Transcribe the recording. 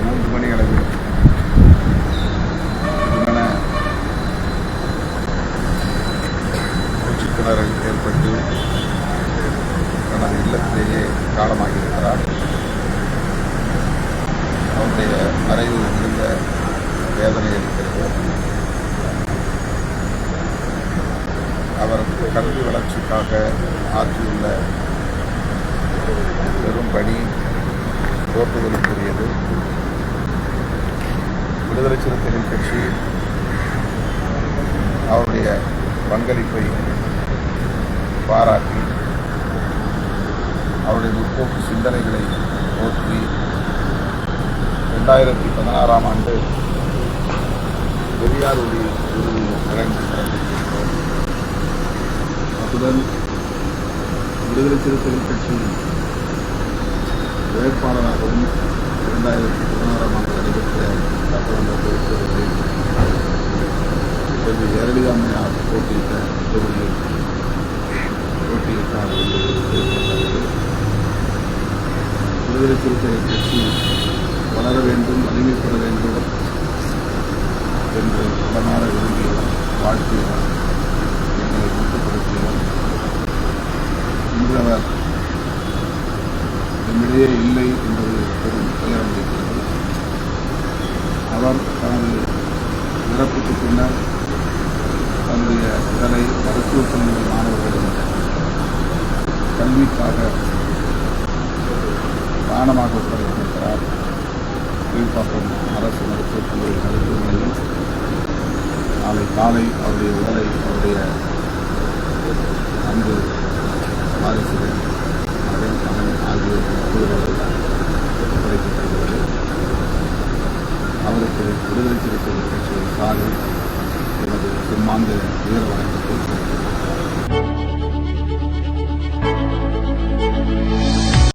மூன்று மணி அளவில் திடீரென ஏற்பட்டு தனது இல்லத்திலேயே காலமாகியிருக்கிறார் அவருடைய மறைவு மிகுந்த வேதனை இருக்கிறது. அவர் கல்வி வளர்ச்சிக்காக ஆற்றியுள்ள பெரும் பணி போற்றுதலுக்குரியது விடுதலை சிறுத்தைகள் கட்சி அவருடைய பங்களிப்பை பாராட்டி அவருடைய முற்போக்கு சிந்தனைகளை போற்றி ரெண்டாயிரத்தி பதினாறாம் ஆண்டு பெரியாருடைய ஒரு விருது வழங்கி சிறப்பித்திருக்கிறோம் அத்துடன் விடுதலை சிறுத்தைகள் கட்சியின் வேட்பாளராகவும் இரண்டாயிரத்தி பதினாறாம் ஆண்டு நடைபெற்ற சட்டமன்ற செல்வி ஜெயலலிதா அம்மையார் போட்டியிட்ட தொகுதியில் போட்டியிட்டார் என்பது விடுதலை கட்சி வளர வேண்டும் வலிமை பெற வேண்டும் என்று மனமாற விரும்பியவர் வாழ்த்தியவர் என்னை ஊக்கப்படுத்தியவர் இன்று நம்மிடையே இல்லை என்பது பெரும் துயரம் இருக்கிறது அவர் தனது இறப்புக்கு பின்னர் தன்னுடைய உடலை மருத்துவ கல்லூரி மாணவர்களின் கல்விக்காக தானமாக ஒப்படைத்திருக்கிறார். கீழ்ப்பாக்கம் அரசு மருத்துவக் கல்லூரி மருத்துவமனையில் நாளை காலை அவருடைய உடலை அவருடைய அன்பு வாரிசுகள் மகன் மகன் ஆகியோர் விடுதலை சிறுத்தைகள் கட்சியின் சார்பில் எனது சிம்மாந்த வீர வணக்கத்தை